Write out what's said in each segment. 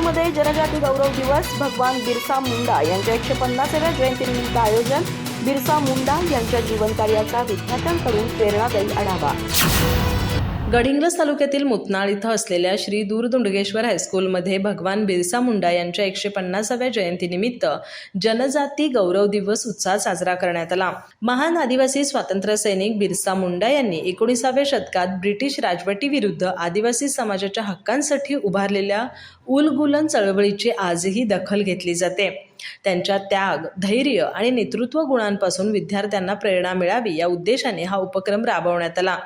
हायस्कूलमध्ये जनजाती गौरव दिवस. भगवान बिरसा मुंडा यांच्या एकशे पन्नासाव्या जयंतीनिमित्त आयोजन. बिरसा मुंडा यांच्या जीवनकार्याचा विद्यार्थ्यांकडून प्रेरणादायी आढावा. गडिंग्लज तालुक्यातील मुतनाळ इथं असलेल्या श्री दूरदुंडगेश्वर हायस्कूलमध्ये भगवान बिरसा मुंडा यांच्या एकशे पन्नासाव्या जयंतीनिमित्त जनजाती गौरव दिवस उत्साहात साजरा करण्यात आला. महान आदिवासी स्वातंत्र्य सैनिक बिरसा मुंडा यांनी एकोणीसाव्या शतकात ब्रिटिश राजवटीविरुद्ध आदिवासी समाजाच्या हक्कांसाठी उभारलेल्या उलगुलन चळवळीची आजही दखल घेतली जाते. त्यांच्या त्याग धैर्य आणि नेतृत्व गुणांपासून विद्यार्थ्यांना प्रेरणा मिळावी या उद्देशाने हा उपक्रम राबवण्यात आला.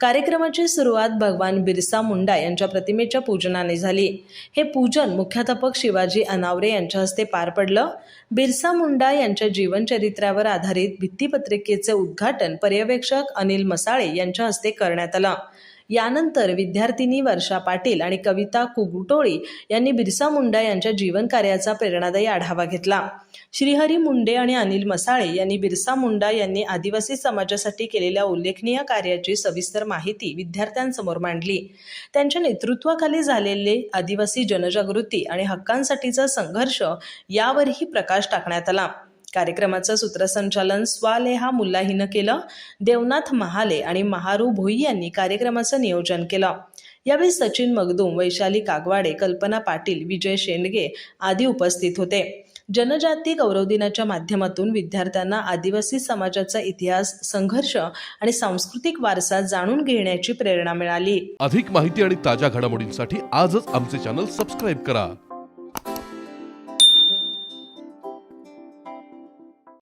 कार्यक्रमाची सुरुवात भगवान बिरसा मुंडा यांच्या प्रतिमेच्या पूजनाने झाली. हे पूजन मुख्याध्यापक शिवाजी अनावरे यांच्या हस्ते पार पडलं. बिरसा मुंडा यांच्या जीवनचरित्रावर आधारित भित्तीपत्रिकेचे उद्घाटन पर्यवेक्षक अनिल मसाळे यांच्या हस्ते करण्यात आलं. यानंतर विद्यार्थिनी वर्षा पाटील आणि कविता कुगुटोळी यांनी बिरसा मुंडा यांच्या जीवनकार्याचा प्रेरणादायी आढावा घेतला. श्रीहरी मुंडे आणि अनिल मसाळे यांनी बिरसा मुंडा यांनी आदिवासी समाजासाठी केलेल्या उल्लेखनीय कार्याची सविस्तर माहिती विद्यार्थ्यांसमोर मांडली. त्यांच्या नेतृत्वाखाली झालेले आदिवासी जनजागृती आणि हक्कांसाठीचा संघर्ष यावरही प्रकाश टाकण्यात आला. कार्यक्रमाचं सूत्रसंचालन स्वालेहा मुल्ला हिनं केलं देवनाथ महाले आणि महारू भोई यांनी कार्यक्रमाचं नियोजन केलं. यावेळी सचिन मगदूम वैशाली कागवाडे कल्पना पाटील विजय शेंडगे आदी उपस्थित होते. जनजाती गौरव दिनाच्या माध्यमातून विद्यार्थ्यांना आदिवासी समाजाचा इतिहास संघर्ष आणि सांस्कृतिक वारसा जाणून घेण्याची प्रेरणा मिळाली. अधिक माहिती आणि ताज्या घडामोडींसाठी आजच आमचे चॅनल सबस्क्राईब करा.